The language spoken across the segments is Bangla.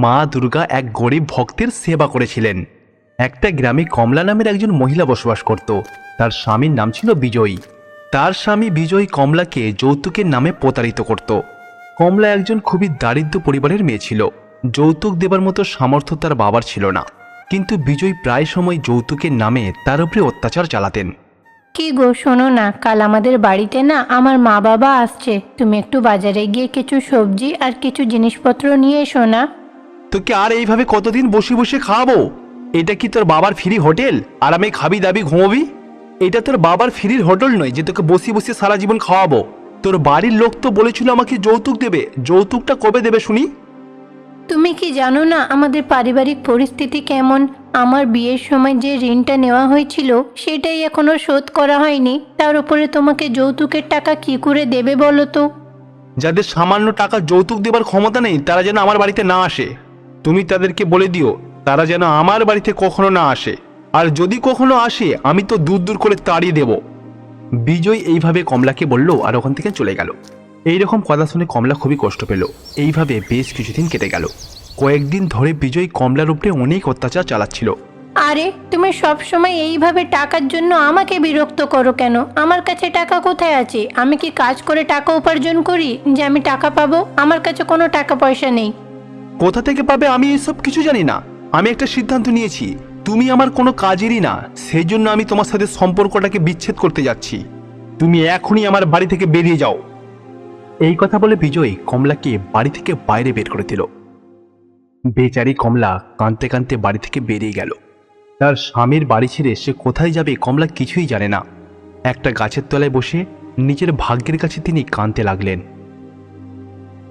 মা দুর্গা এক গরিব ভক্তের সেবা করেছিলেন। একটা গ্রামে কমলা নামের একজন মহিলা বসবাস করত। তার স্বামীর নাম ছিল বিজয়ী। তার স্বামী বিজয়ী কমলাকে যৌতুকের নামে প্রতারিত করত। কমলা একজন খুবই দারিদ্র পরিবারের মেয়ে ছিল। যৌতুক দেবার মতো সামর্থ্য তার বাবার ছিল না। কিন্তু বিজয় প্রায় সময় যৌতুকের নামে তার উপরে অত্যাচার চালাতেন। কি গো, শোনো না, কাল আমাদের বাড়িতে না আমার মা বাবা আসছে। তুমি একটু বাজারে গিয়ে কিছু সবজি আর কিছু জিনিসপত্র নিয়ে এসো না। তোকে আর এইভাবে কতদিন বসে বসে খাওয়াবো? এটা কি তোর বাবার ফ্রি হোটেল? আরামে খাবি দাবি ঘুমোবি? এটা তোর বাবার ফ্রির হোটেল নয় যে তোকে বসে বসে সারা জীবন খাওয়াবো। তোর বাড়ির লোক তো বলেছিল আমাকে যৌতুক দেবে। যৌতুকটা কবে দেবে শুনি? তুমি কি জানো না আমাদের পারিবারিক পরিস্থিতি কেমন? আমার বিয়ের সময় যে ঋণটা নেওয়া হয়েছিল সেটাই এখনও শোধ করা হয়নি। তার উপরে তোমাকে যৌতুকের টাকা কি করে দেবে বলো তো? যাদের সামান্য টাকা যৌতুক দেবার ক্ষমতা নেই তারা যেন আমার বাড়িতে না আসে। তুমি তাদেরকে বলে দিও, তারা যেন আমার বাড়িতে কখনো না আসে। আর যদি কখনো আসে, আমি তো দূর দূর করে তাড়িয়ে দেব। বিজয় এইভাবে কমলাকে বলল আর ওখান থেকে চলে গেল। এই রকম কথা শুনে কমলা খুবই কষ্ট পেল। এইভাবে বেশ কিছুদিন কেটে গেল। কয়েকদিন ধরে বিজয় কমলার উপরে অনেক অত্যাচার চালাচ্ছিল। আরে, তুমি সব সময় এইভাবে টাকার জন্য আমাকে বিরক্ত করো কেন? আমার কাছে টাকা কোথায় আছে? আমি কি কাজ করে টাকা উপার্জন করি যে আমি টাকা পাবো? আমার কাছে কোনো টাকা পয়সা নেই। কোথা থেকে পাবে আমি এসব কিছু জানি না। আমি একটা সিদ্ধান্ত নিয়েছি, তুমি আমার কোনো কাজেরই না সেই জন্য আমি তোমার সাথে সম্পর্কটাকে বিচ্ছেদ করতে যাচ্ছি। তুমি এখনই আমার বাড়ি থেকে বেরিয়ে যাও। এই কথা বলে বিজয় কমলাকে বাড়ি থেকে বাইরে বের করে দিল। বেচারি কমলা কাঁদতে কাঁদতে বাড়ি থেকে বেরিয়ে গেল। তার স্বামীর বাড়ি ছেড়ে সে কোথায় যাবে কমলা কিছুই জানে না। একটা গাছের তলায় বসে নিজের ভাগ্যের কাছে তিনি কাঁদতে লাগলেন।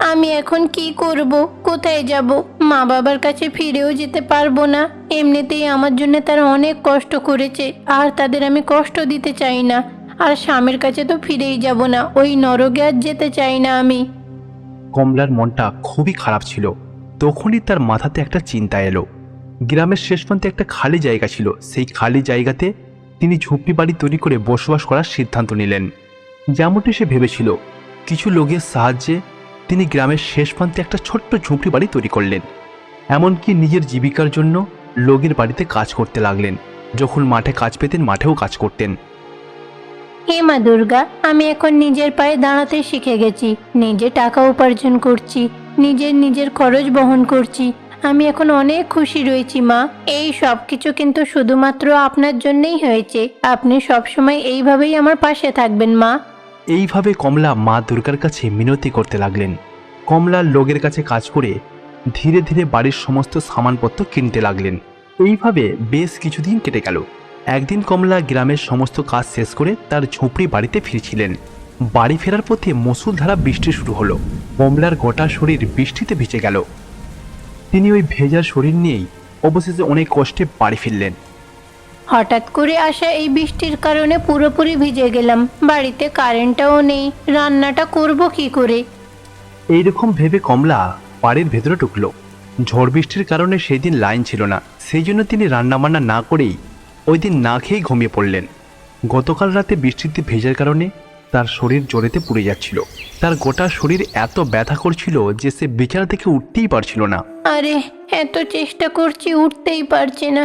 আমি এখন কি করব? কোথায় যাব? মা বাবার কাছে ফিরেও যেতে পারব না। এমনিতেই আমার জন্য তারা অনেক কষ্ট করেছে, আর তাদের আমি কষ্ট দিতে চাই না। আর স্বামীর কাছে তো ফিরেই যাব না, ওই নরকে আর যেতে চাই না আমি। কমলার মনটা খুবই খারাপ ছিল। তখনই তার মাথাতে একটা চিন্তা এলো। গ্রামের শেষ প্রান্তে একটা খালি জায়গা ছিল। সেই খালি জায়গাতে তিনি ঝুপড়ি বাড়ি তৈরি করে বসবাস করার সিদ্ধান্ত নিলেন। যেমনটি সে ভেবেছিল, কিছু লোকের সাহায্যে তিনি গ্রামের শেষ প্রান্তে একটা ছোট্ট ঝুপড়ি বাড়ি তৈরি করলেন। এমনকি নিজের জীবিকার জন্য লোকের বাড়িতে কাজ করতে লাগলেন। যখন মাঠে কাজ পেতেন, মাঠেও কাজ করতেন। হে মা দুর্গা, আমি এখন নিজের পায়ে দাঁড়াতে শিখে গেছি। নিজে টাকা উপার্জন করছি, নিজের নিজের খরচ বহন করছি। আমি এখন অনেক খুশি রয়েছি মা। এই সব কিছু কিন্তু শুধুমাত্র আপনার জন্যই হয়েছে। আপনি সবসময় এইভাবেই আমার পাশে থাকবেন মা। এইভাবে কমলা মা দুর্গার কাছে মিনতি করতে লাগলেন। কমলা লোকের কাছে কাজ করে ধীরে ধীরে বাড়ির সমস্ত সামানপত্র কিনতে লাগলেন। এইভাবে বেশ কিছুদিন কেটে গেল। একদিন কমলা গ্রামের সমস্ত কাজ শেষ করে তার ঝুপড়ি বাড়িতে ফিরছিলেন। বাড়ি ফেরার পথে মুসুলধারা বৃষ্টি শুরু হলো। কমলার গোটা শরীর বৃষ্টিতে ভিজে গেল। তিনি ওই ভেজা শরীর নিয়েই অবশেষে অনেক কষ্টে বাড়ি ফিরলেন। হঠাৎ করে আসা এই বৃষ্টির কারণে পুরোপুরি ভিজে গেলাম বাড়িতে কারেন্টটাও নেই রান্নাটা করব কি করে? এইরকম ভেবে কমলা বাড়ির ভেতরে ঢুকলো। ঝড় বৃষ্টির কারণে সেই দিন লাইন ছিল না সেই জন্য তিনি রান্নাবান্না না করেই ওই দিন না খেয়েই ঘুমিয়ে পড়লেন। গতকাল রাতে বৃষ্টিতে ভেজার কারণে তার শরীর জোরেতে পুড়ে যাচ্ছিল। তার গোটা শরীর এত ব্যথা করছিল যে সে বিছানা থেকে উঠতেই পারছিল না। আরে এত চেষ্টা করছি উঠতেই পারছি না।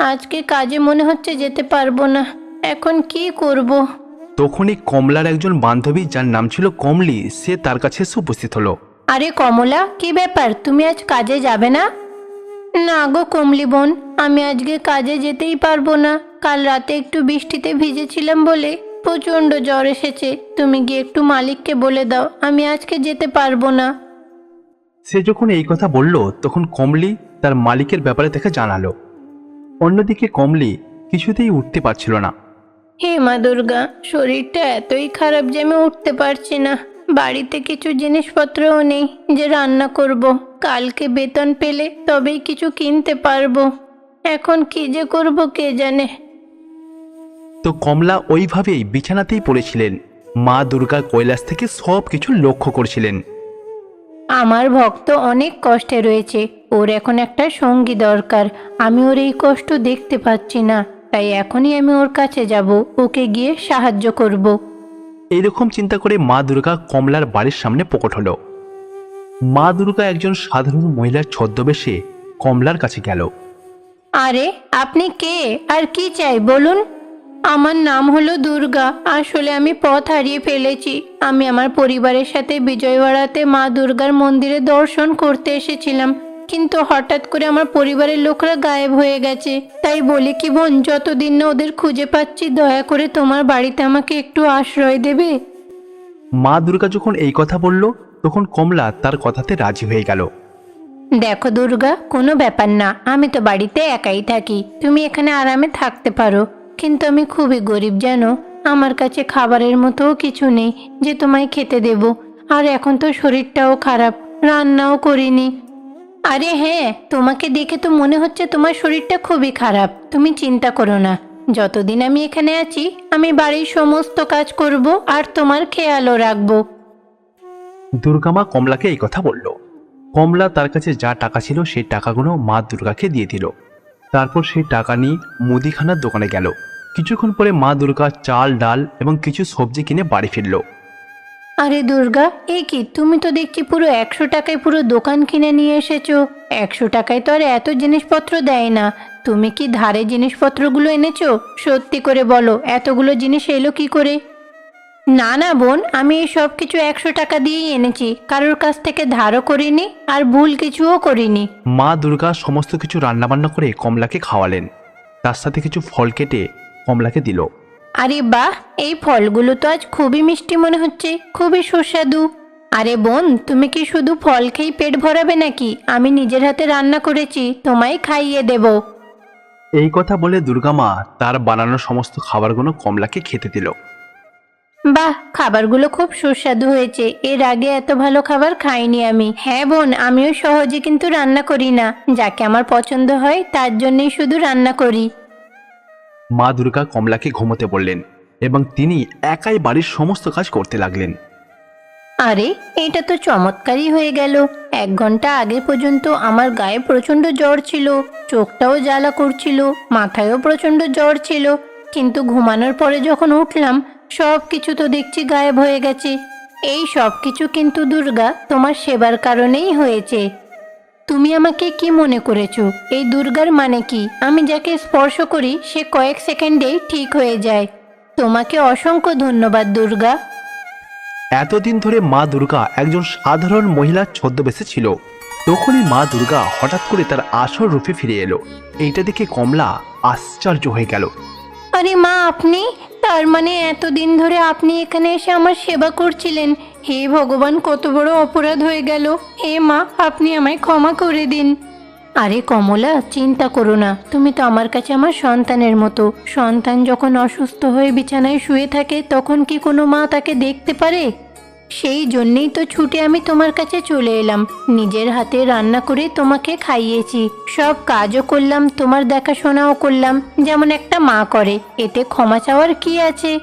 আজকে কাজে মনে হচ্ছে যেতে পারব না। এখন কি করব। তখনই কমলার একজন বান্ধবী যার নাম ছিল কমলি সে তার কাছে এসে উপস্থিত হলো। আরে কমলা কি ব্যাপার? তুমি আজ কাজে যাবে না? না গো কমলি বোন আমি আজকে কাজে যেতেই পারব না। কাল রাতে একটু বৃষ্টিতে ভিজেছিলাম বলে প্রচণ্ড জ্বর এসেছে। তুমি গিয়ে একটু মালিককে বলে দাও আমি আজকে যেতে পারব না। সে যখন এই কথা বলল তখন কমলি তার মালিকের ব্যাপারে তাকে জানালো। অন্যদিকে কমলি কিছুতেই উঠতে পারছিল না। হে মা দুর্গা শরীরটা এতই খারাপ যে আমি উঠতে পারছি না। বাড়িতে কিছু জিনিসপত্রও নেই যে রান্না করব। কালকে বেতন পেলে তবেই কিছু কিনতে পারব। এখন কি যে করব কে জানে। তো কমলা ওইভাবেই বিছানাতেই পড়েছিলেন। মা দুর্গা কৈলাস থেকে সব কিছু লক্ষ্য করছিলেন। আমার ভক্ত অনেক কষ্টে রয়েছে। ওর এখন একটা সঙ্গী দরকার। আমি ওর এই কষ্ট দেখতে পাচ্ছি না তাই এখনই আমি ওর কাছে যাব ওকে গিয়ে সাহায্য করব। এইরকম চিন্তা করে মা দুর্গা কমলার বাড়ির সামনে প্রকট হলো। মা দুর্গা একজন সাধারণ মহিলার ছদ্মবেশে কমলার কাছে গেল। আরে আপনি কে? আর কি চাই বলুন? আমার নাম হলো দুর্গা আসলে আমি পথ হারিয়ে ফেলেছি। আমি আমার পরিবারের সাথে বিজয়ওয়াড়াতে মা দুর্গার মন্দিরে দর্শন করতে এসেছিলাম। কিন্তু হঠাৎ করে আমার পরিবারের লোকরা গায়েব হয়ে গেছে। তাই বলি কি বোন যতদিন না ওদের খুঁজে পাচ্ছি দয়া করে তোমার বাড়িতে আমাকে একটু আশ্রয় দেবে। মা দুর্গা যখন এই কথা বলল তখন কমলা তার কথাতে রাজি হয়ে গেল। দেখো দুর্গা কোনো ব্যাপার না আমি তো বাড়িতে একাই থাকি তুমি এখানে আরামে থাকতে পারো। কিন্তু আমি খুবই গরিব জানো আমার কাছে খাবারের মতোও কিছু নেই যে তোমায় খেতে দেব। আর এখন তো শরীরটাও খারাপ রান্নাও করিনি আরে হ্যাঁ তোমাকে দেখে তো মনে হচ্ছে তোমার শরীরটা খুবই খারাপ। তুমি চিন্তা করো না। যতদিন আমি এখানে আছি, আমি বাড়ির সমস্ত কাজ করব আর তোমার খেয়ালও রাখব। দুর্গামা কমলাকে এই কথা বলল। কমলা তার কাছে যা টাকা ছিল সেই টাকাগুলো মা দুর্গাকে দিয়ে দিল। তারপর সেই টাকা নিয়ে মুদিখানার দোকানে গেল। কিছুক্ষণ পরে মা দুর্গা চাল, ডাল এবং কিছু সবজি কিনে বাড়ি ফিরল। আরে দুর্গা, এ কি? তুমি তো দেখছি পুরো একশো টাকায় পুরো দোকান কিনে নিয়ে এসেছ। একশো টাকায় তো আর এত জিনিসপত্র দেয় না। তুমি কি ধারে জিনিসপত্রগুলো এনেছো? সত্যি করে বলো, এতগুলো জিনিস এলো কি করে? না না বোন, আমি এই সব কিছু একশো টাকা দিয়েই এনেছি। কারোর কাছ থেকে ধারও করিনি আর ভুল কিছুও করিনি। মা দুর্গা সমস্ত কিছু রান্নাবান্না করে কমলাকে খাওয়ালেন। তার সাথে কিছু ফল কেটে কমলাকে দিল। আরে বাহ এই ফলগুলো তো আজ খুবই মিষ্টি মনে হচ্ছে খুবই সুস্বাদু। আরে বোন তুমি কি শুধু ফল খেয়েই পেট ভরাবে নাকি? আমি নিজের হাতে রান্না করেছি তোমায় খাইয়ে দেব। এই কথা বলে দুর্গামা তার বানানো সমস্ত খাবারগুলো কমলাকে খেতে দিল। বাহ খাবারগুলো খুব সুস্বাদু হয়েছে এর আগে এত ভালো খাবার খাইনি আমি। হ্যাঁ বোন আমিও সহজে কিন্তু রান্না করি না। যাকে আমার পছন্দ হয় তার জন্যই শুধু রান্না করি। মা দুর্গা কমলাকে ঘুমোতে বললেন এবং তিনি একাই বাড়ির সমস্ত কাজ করতে লাগলেন। আরে, এটা তো চমৎকারই হয়ে গেল। এক ঘণ্টা আগে পর্যন্ত আমার গায়ে প্রচণ্ড জ্বর ছিল, চোখটাও জ্বালা করছিল, মাথায়ও প্রচণ্ড জ্বর ছিল। কিন্তু ঘুমানোর পরে যখন উঠলাম সব কিছু তো দেখছি গায়েব হয়ে গেছে। এই সব কিছু কিন্তু দুর্গা তোমার সেবার কারণেই হয়েছে। তুমি আমাকে কি মনে করেছ? এই দুর্গার মানে কি? আমি যাকে স্পর্শ করি সে কয়েক সেকেন্ডেই ঠিক হয়ে যায়। তোমাকে অসংখ্য ধন্যবাদ দুর্গা। এতদিন ধরে মা দুর্গা একজন সাধারণ মহিলার ছদ্মবেশে ছিল। তখনই মা দুর্গা হঠাৎ করে তার আসল রূপে ফিরে এলো। এইটা দেখে কমলা আশ্চর্য হয়ে গেল। আরে মা আপনি? তার মানে এতদিন ধরে আপনি এখানে এসে আমার সেবা করছিলেন। হে ভগবান, কত বড় অপরাধ হয়ে গেল। হে মা, আপনি আমায় ক্ষমা করে দিন। আরে কমলা, চিন্তা করো না। তুমি তো আমার কাছে আমার সন্তানের মতো। সন্তান যখন অসুস্থ হয়ে বিছানায় শুয়ে থাকে, তখন কি কোনো মা তাকে দেখতে পারে? সেই জন্যেই তো ছুটে আমি তোমার কাছে চলে এলাম। নিজের হাতে রান্না করে তোমাকে খাইয়েছি। সব কাজও করলাম, তোমার দেখাশোনাও করলাম, যেমন একটা মা করে। এতে ক্ষমা চাওয়ার কি আছে?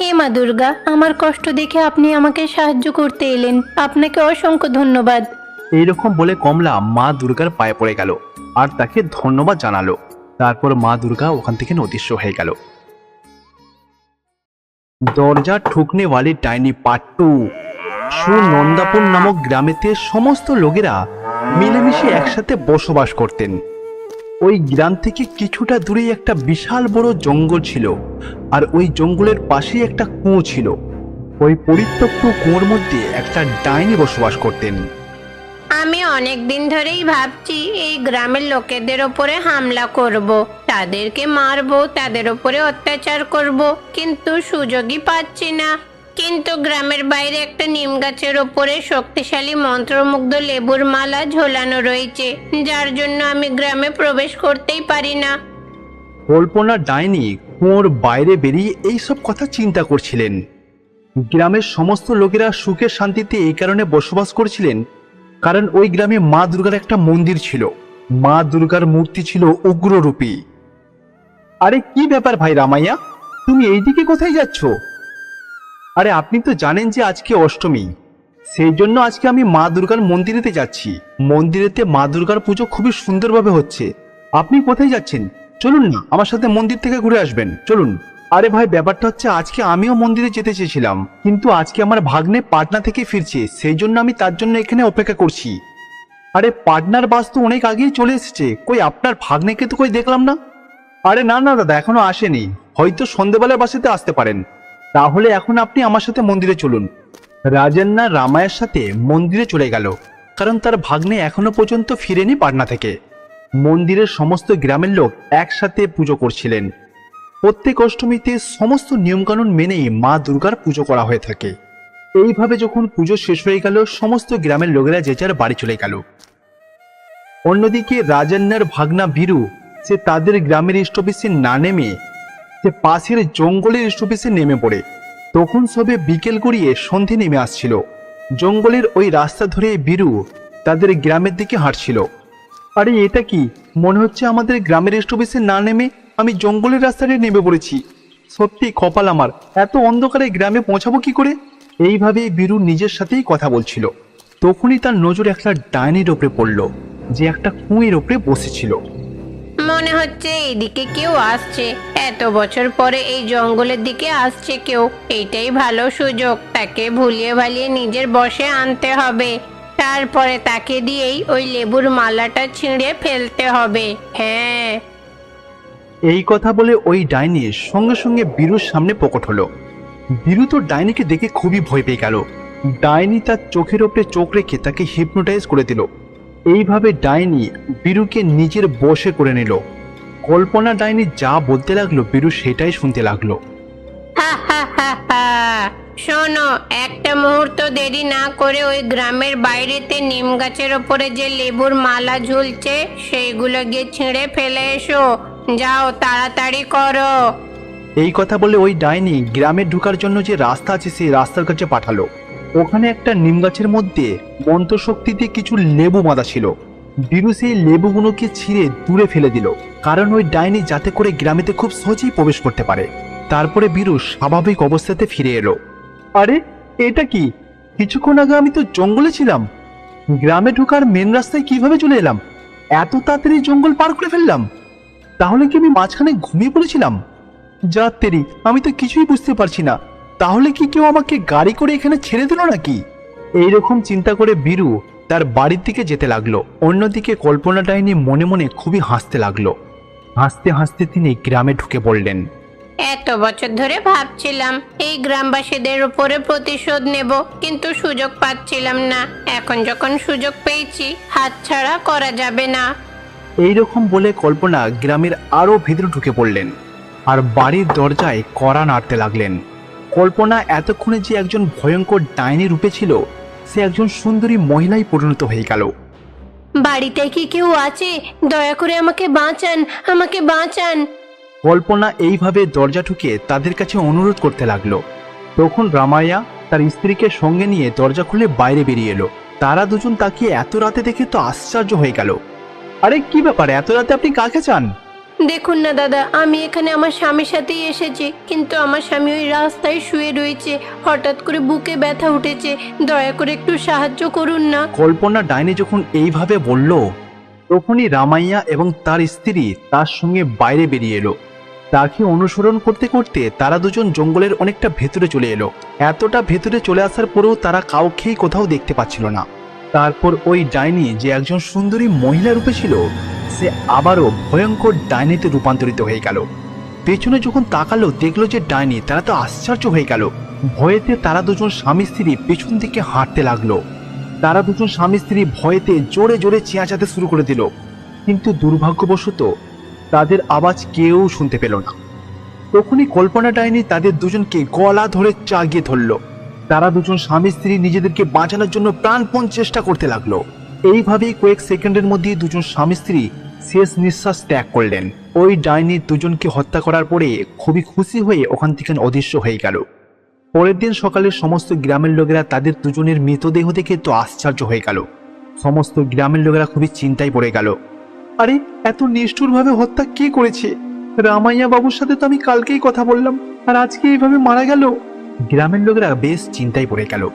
হে মা দুর্গা, আমার কষ্ট দেখে আপনি আমাকে সাহায্য করতে এলেন। আপনাকে অসংখ্য ধন্যবাদ। এইরকম বলে কমলা মা দুর্গার পায়ে পড়ে গেল আর তাকে ধন্যবাদ জানালো। তারপর মা দুর্গা ওখান থেকে অদৃশ্য হয়ে গেল। দরজা ঠুকনে ওয়ালি ডাইনি পাট্টু। সুনন্দাপুর নামক গ্রামেতে সমস্ত লোকেরা মিলেমিশে একসাথে বসবাস করতেন ওই গ্রাম থেকে কিছুটা দূরে একটা বিশাল বড় জঙ্গল ছিল আর ওই জঙ্গলের পাশেই একটা কুঁয়ো ছিল ওই পরিত্যক্ত কুঁয়োর মধ্যে একটা ডাইনি বসবাস করতেন আমি অনেক দিন ধরেই ভাবছি এই গ্রামের লোকেদের ওপরে হামলা করব। তাদেরকে মারবো, তাদের ওপরে অত্যাচার করব। কিন্তু সুযোগই পাচ্ছি না কিন্তু গ্রামের বাইরে একটা নিম গাছের ওপরে শক্তিশালী মন্ত্রমুগ্ধ লেবুর মালা ঝোলানো রয়েছে, যার জন্য আমি গ্রামে প্রবেশ করতেই পারি না। কল্পনা ডাইনি কুয়োর বাইরে বেরিয়ে এইসব কথা চিন্তা করছিলেন। গ্রামের সমস্ত লোকেরা সুখে শান্তিতে এই কারণে বসবাস করছিলেন, কারণ ওই গ্রামে মা দুর্গার একটা মন্দির ছিল। মা দুর্গার মূর্তি ছিল উগ্ররূপী। আরে কি ব্যাপার ভাই রামাইয়া? তুমি এইদিকে কোথায় যাচ্ছ? আরে, আপনি তো জানেন যে আজকে অষ্টমী। সেই জন্য আজকে আমি মা দুর্গার মন্দিরেতে যাচ্ছি। মন্দিরেতে মা দুর্গার পুজো খুবই সুন্দরভাবে হচ্ছে। আপনি কোথায় যাচ্ছেন? চলুন না, আমার সাথে মন্দির থেকে ঘুরে আসবেন। চলুন। আরে ভাই, ব্যাপারটা হচ্ছে আজকে আমিও মন্দিরে যেতে চেয়েছিলাম। কিন্তু আজকে আমার ভাগ্নে পাটনা থেকে ফিরছে, সেই জন্য আমি তার জন্য এখানে অপেক্ষা করছি। আরে, পাটনার বাস তো অনেক আগেই চলে এসেছে। কই, আপনার ভাগ্নেকে তো কই দেখলাম না? আরে, না না, দাদা, এখনও আসেনি। হয়তো সন্ধেবেলার বাসেতে আসতে পারেন। তাহলে এখন আপনি আমার সাথে মন্দিরে চলুন। রাজান্না রামায়ের সাথে মন্দিরে চলে গেল, কারণ তার ভাগ্নে এখনও পর্যন্ত ফিরেনি পাটনা থেকে। মন্দিরের সমস্ত গ্রামের লোক একসাথে পুজো করছিলেন। প্রত্যেক অষ্টমীতে সমস্ত নিয়মকানুন মেনেই মা দুর্গার পুজো করা হয়ে থাকে। এইভাবে যখন পুজো শেষ হয়ে গেল, সমস্ত গ্রামের লোকেরা যে যার বাড়ি চলে গেল। অন্যদিকে রাজান্নার ভাগনা বীরু সে তাদের গ্রামের স্টপিসে না নেমে সে পাশের জঙ্গলের স্টপিসে নেমে পড়ে। তখন সবে বিকেল গড়িয়ে সন্ধে নেমে আসছিল। জঙ্গলের ওই রাস্তা ধরে বীরু তাদের গ্রামের দিকে হাঁটছিল। আরে, এটা কি? মনে হচ্ছে আমাদের গ্রামের স্টপিসে না নেমে আমি জঙ্গলের রাস্তাতে নেমে পড়েছি। সত্যি কপাল আমার, এত অন্ধকারে গ্রামে পৌঁছাবো কি করে? এইভাবে বীরু নিজের সাথেই কথা বলছিল। তখনই তার নজর একটা ডাইনির ওপরে পড়ল, যে একটা কুঁয়ের ওপরে বসেছিল। মনে হচ্ছে এইদিকে কেউ আসছে। এত বছর পরে এই জঙ্গলের দিকে আসছে কেউ। এইটাই ভালো সুযোগ। তাকে ভুলিয়ে ভালিয়ে নিজের বসে আনতে হবে। তারপরে তাকে দিয়েই ওই লেবুর মালাটা ছিঁড়ে ফেলতে হবে। হ্যাঁ। এই কথা বলে ওই ডাইনি সঙ্গে সঙ্গে বীরুর সামনে প্রকট হলো। বীরু তো ডাইনিকে দেখে খুবই ভয় পেয়ে গেল। ডাইনি তার চোখের ওপরে চোখ রেখে তাকে হিপনোটাইজ করে দিল। এইভাবে ডাইনি বীরুকে নিজের বসে করে নিল। কল্পনা ডাইনি যা বলতে লাগল বীরু সেটাই শুনতে লাগল। শোনো একটা মুহূর্ত দেরি না করে ওই গ্রামের বাইরেতে নিম গাছের ওপরে যে লেবুর মালা ঝুলছে সেইগুলো গিয়ে ছিঁড়ে ফেলে এসো। যাও তাড়াতাড়ি করো। এই কথা বলে ওই ডাইনি গ্রামে ঢুকার জন্য যে রাস্তা আছে সেই রাস্তার কাছে পাঠালো। ওখানে একটা নিম গাছের মধ্যে মন্ত্রশক্তিতে কিছু লেবু বাঁধা ছিল। বীরু সেই লেবুগুলোকে ছিঁড়ে দূরে ফেলে দিল, কারণ ওই ডাইনি যাতে করে গ্রামেতে খুব সহজেই প্রবেশ করতে পারে। তারপরে বীরু স্বাভাবিক অবস্থাতে ফিরে এলো। আরে, এটা কি? কিছুক্ষণ আগে আমি তো জঙ্গলে ছিলাম। গ্রামে ঢোকার মেন রাস্তায় কীভাবে চলে এলাম? এত তাড়াতাড়ি জঙ্গল পার করে ফেললাম। তাহলে কি আমি মাঝখানে ঘুমিয়ে পড়েছিলাম? যা, তেরি, আমি তো কিছুই বুঝতে পারছি না। তাহলে কি কেউ আমাকে গাড়ি করে এখানে ছেড়ে দিল নাকি? এইরকম চিন্তা করে বীরু তার বাড়ির দিকে যেতে লাগল। অন্যদিকে কল্পনা ডাইনি মনে মনে খুবই হাসতে লাগল। হাসতে হাসতে তিনি গ্রামে ঢুকে পড়লেন। এত বছর ধরে ভাবছিলাম এই গ্রামবাসীদের উপরে প্রতিশোধ নেব কিন্তু সুযোগ পাচ্ছিলাম না। এখন যখন সুযোগ পেয়েছি হাতছাড়া করা যাবে না। এইরকম বলে কল্পনা গ্রামের আরও ভেতরে ঢুকে পড়লেন। আর বাড়ির দরজায় কড়া নাড়তে লাগলেন। কল্পনা এতক্ষণে যে একজন ভয়ঙ্কর ডাইনি রূপে ছিল সে একজন সুন্দরী মহিলাই পরিণত হয়ে গেল। বাড়িতে কি কেউ আছে? দয়া করে আমাকে বাঁচান আমাকে বাঁচান। কল্পনা এইভাবে দরজা ঠুকে তাদের কাছে অনুরোধ করতে লাগল। তখন রামায়া তার স্ত্রীকে সঙ্গে নিয়ে দরজা খুলে বাইরে বেরিয়ে এলো। তারা দুজন তাকে এত রাতে দেখে তো আশ্চর্য হয়ে গেল। আরে কি ব্যাপার? এত রাতে আপনি কাকে চান? দেখুন না, দাদা, আমি এখানে আমার স্বামীর সাথেই এসেছি, কিন্তু আমার স্বামী ওই রাস্তায় শুয়ে রয়েছে, হঠাৎ করে বুকে ব্যথা উঠেছে, দয়া করে একটু সাহায্য করুন না। কল্পনা ডাইনি যখন এইভাবে বলল, তখনই রামাইয়া এবং তার স্ত্রী তার সঙ্গে বাইরে বেরিয়ে এলো। তাকে অনুসরণ করতে করতে তারা দুজন জঙ্গলের অনেকটা ভেতরে চলে এলো। এতটা ভেতরে চলে আসার পরেও তারা কাউকেই কোথাও দেখতে পাচ্ছিল না। তারপর ওই ডাইনি যে একজন সুন্দরী মহিলা রূপে ছিল, সে আবারও ভয়ঙ্কর ডাইনিতে রূপান্তরিত হয়ে গেল। পেছনে যখন তাকালো, দেখল যে ডাইনি, তারা তো আশ্চর্য হয়ে গেল। ভয়েতে তারা দুজন স্বামী স্ত্রী পেছন দিকে হাঁটতে লাগল। তারা দুজন স্বামী স্ত্রী ভয়েতে জোরে জোরে চেঁচাতে শুরু করে দিল। কিন্তু দুর্ভাগ্যবশত তাদের আওয়াজ কেউ শুনতে পেল না। তখনই কল্পনা ডাইনি তাদের দুজনকে গলা ধরে চাগিয়ে ধরল। তারা দুজন স্বামী স্ত্রী নিজেদেরকে বাঁচানোর জন্য প্রাণপণ চেষ্টা করতে লাগল। এইভাবেই কয়েক সেকেন্ডের মধ্যে দুজন স্বামী স্ত্রী শেষ নিঃশ্বাস ত্যাগ করলেন। ওই ডাইনি দুজনকে হত্যা করার পরে খুবই খুশি হয়ে ওখান থেকে অদৃশ্য হয়ে গেল। পরের দিন সকালে সমস্ত গ্রামের লোকেরা তাদের দুজনের মৃতদেহ দেখে তো আশ্চর্য হয়ে গেল। সমস্ত গ্রামের লোকেরা খুবই চিন্তায় পড়ে গেল। আরে, এত নিষ্ঠুরভাবে হত্যা কে করেছে? রামাইয়া বাবুর সাথে তো আমি কালকেই কথা বললাম, আর আজকে এইভাবে মারা গেল? গ্রামের লোকেরা বেশ চিন্তায় পড়ে গেল।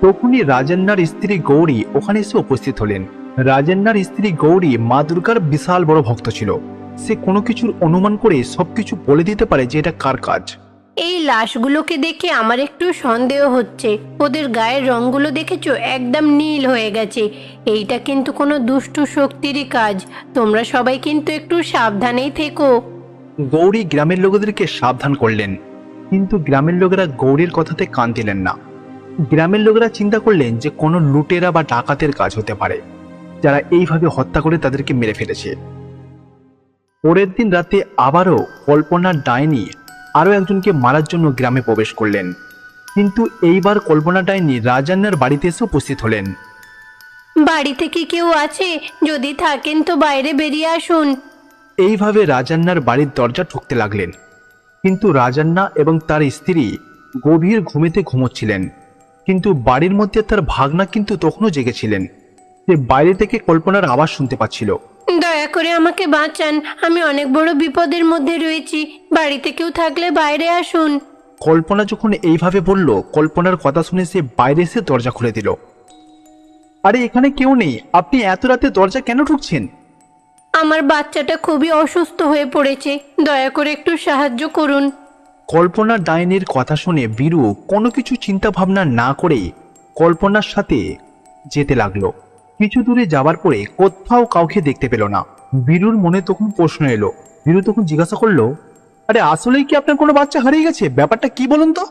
তখনই রাজান্নার স্ত্রী গৌরী ওখানে এসে উপস্থিত হলেন। রাজান্নার স্ত্রী গৌরী মা দুর্গার বিশাল বড় ভক্ত ছিল। সে কোনো কিছুর অনুমান করে সবকিছু বলে দিতে পারে যে এটা কার কাজ। এই লাশগুলোকে দেখে আমার একটু সন্দেহ হচ্ছে। ওদের গায়ের রঙগুলো দেখেছ? একদম নীল হয়ে গেছে। এইটা কিন্তু কোনো দুষ্টু শক্তিরই কাজ। তোমরা সবাই কিন্তু একটু সাবধানেই থেকো। গৌরী গ্রামের লোকেদেরকে সাবধান করলেন। কিন্তু গ্রামের লোকেরা গৌরীর কথাতে কান দিলেন না। গ্রামের লোকেরা চিন্তা করলেন যে কোনো লুটেরা বা ডাকাতের কাজ হতে পারে। যারা এইভাবে হত্যা করে তাদেরকে মেরে ফেলেছে। পরের দিন রাতে আবারও কল্পনার ডাইনি আরও একজনকে মারার জন্য গ্রামে প্রবেশ করলেন। কিন্তু এইবার কল্পনা ডাইনি রাজান্নার বাড়িতে এসে উপস্থিত হলেন। বাড়িতে কি কেউ আছে? যদি থাকেন তো বাইরে বেরিয়ে আসুন। এইভাবে রাজান্নার বাড়ির দরজা ঠুকতে লাগলেন। কিন্তু রাজান্না এবং তার স্ত্রী গভীর ঘুমেতে ঘুমোচ্ছিলেন। কিন্তু বাড়ির মধ্যে তার ভাগনা কিন্তু তখনও জেগেছিলেন। সে বাইরে থেকে কল্পনার আওয়াজ শুনতে পাচ্ছিল। দয়া করে আমাকে বাঁচান আমি অনেক বড় বিপদের মধ্যে রয়েছি বাড়িতে কেউ থাকলে বাইরে আসুন। কল্পনা যখন এইভাবে বলল কল্পনার কথা শুনে সে বাইরে এসে দরজা খুলে দিল। আরে এখানে কেউ নেই আপনি এত রাতে দরজা কেন ঢুকছেন? আমার বাচ্চাটা খুবই অসুস্থ হয়ে পড়েছে। দয়া করে একটু সাহায্য করুন। কল্পনা ডাইনির কথা শুনে বীরু কোনো কিছু চিন্তা ভাবনা না করে কল্পনার সাথে যেতে লাগল। কিছু দূরে যাবার পরে কোথাও কাউকে দেখতে পেল না। বীরুর মনে তখন প্রশ্ন এলো। বীরু তখন জিজ্ঞাসা করল, আরে, আসলেই কি আপনার কোনো বাচ্চা হারিয়ে গেছে? ব্যাপারটা কি বলুন তো?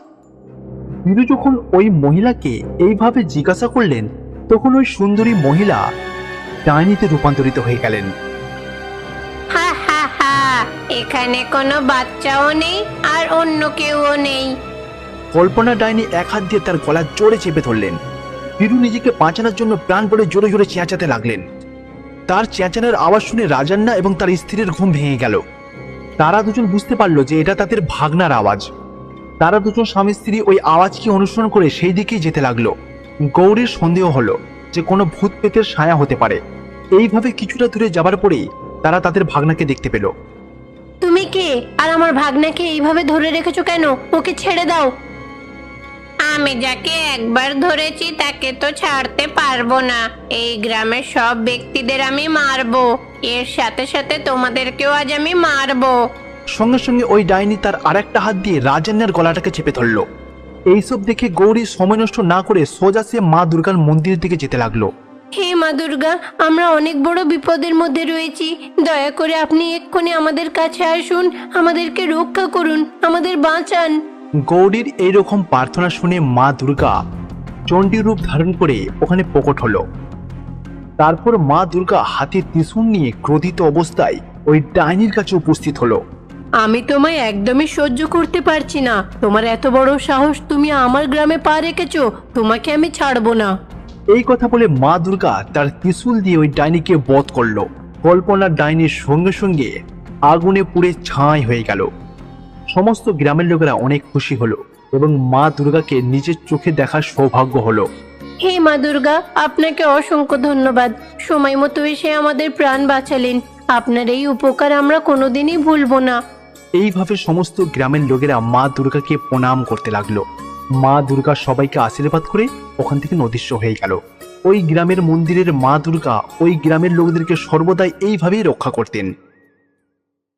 বীরু যখন ওই মহিলাকে এইভাবে জিজ্ঞাসা করলেন, তখন ওই সুন্দরী মহিলা ডাইনিতে রূপান্তরিত হয়ে গেলেন। এখানে কোনো বাচ্চাও নেই আর অন্য কেউও নেই। কল্পনা ডাইনি এক হাত দিয়ে তার গলা জোরে চেপে ধরলেন। বীরু নিজেকে বাঁচানোর জন্য প্রাণ পড়ে জোরে জোরে চেঁচাতে লাগলেন। তার চেঁচানোর আওয়াজ শুনে রাজান্না এবং তার স্ত্রীর ঘুম ভেঙে গেল। তারা দুজন বুঝতে পারল যে এটা তাদের ভাগনার আওয়াজ। তারা দুজন স্বামী স্ত্রী ওই আওয়াজকে অনুসরণ করে সেই দিকেই যেতে লাগল। গৌরীর সন্দেহ হলো যে কোনো ভূত পেতের ছায়া হতে পারে। এইভাবে কিছুটা দূরে যাবার পরেই তারা তাদের ভাগনাকে দেখতে পেল। তুমি কে? আর আমার ভাগ্নাকে এইভাবে ধরে রেখেছো কেন? ওকে ছেড়ে দাও। আমি যাকে একবার ধরেছি তাকে তো ছাড়তে পারব না। এই গ্রামের সব ব্যক্তিদের আমি মারবো। এর সাথে সাথে তোমাদেরকেও আজ আমি মারবো। সঙ্গে সঙ্গে ওই ডাইনি তার আরেকটা হাত দিয়ে রাজান্নার গলাটাকে চেপে ধরল। এইসব দেখে গৌরী সময় নষ্ট না করে সোজা সে মা দুর্গার মন্দিরের দিকে যেতে লাগল। হে মা দুর্গা আমরা অনেক বড় বিপদের মধ্যে রয়েছি। দয়া করে আপনি এক্ষুনি আমাদের কাছে আসুন আমাদেরকে রক্ষা করুন আমাদের বাঁচান। গৌরীর এইরকম প্রার্থনা শুনে মা দুর্গা চণ্ডী রূপ ধারণ করে ওখানে প্রকট হলো। তারপর মা দুর্গা হাতে ত্রিশূল নিয়ে ক্রোধিত অবস্থায় ওই ডাইনির কাছে উপস্থিত হলো। আমি তোমায় একদমই সহ্য করতে পারছি না। তোমার এত বড় সাহস তুমি আমার গ্রামে পা রেখেছো তোমাকে আমি ছাড়বো না। এই কথা বলে মা দুর্গা তার ত্রিশূল দিয়ে ওই ডাইনিকে বধ করল। কল্পনার ডাইনির সঙ্গে সঙ্গে আগুনে পুড়ে ছাই হয়ে গেল। সমস্ত গ্রামের লোকেরা অনেক খুশি হলো এবং মা দুর্গাকে নিজের চোখে দেখার সৌভাগ্য হলো। হে মা দুর্গা আপনাকে অসংখ্য ধন্যবাদ। সময় মতো এসে আমাদের প্রাণ বাঁচালেন। আপনার এই উপকার আমরা কোনোদিনই ভুলবো না। এইভাবে সমস্ত গ্রামের লোকেরা মা দুর্গাকে প্রণাম করতে লাগল। মা দুর্গা সবাইকে আশীর্বাদ করে ওখান থেকে নদৃশ্য হয়ে গেল। ওই গ্রামের মন্দিরের মা দুর্গা ওই গ্রামের লোকদেরকে সর্বদাই এইভাবেই রক্ষা করতেন।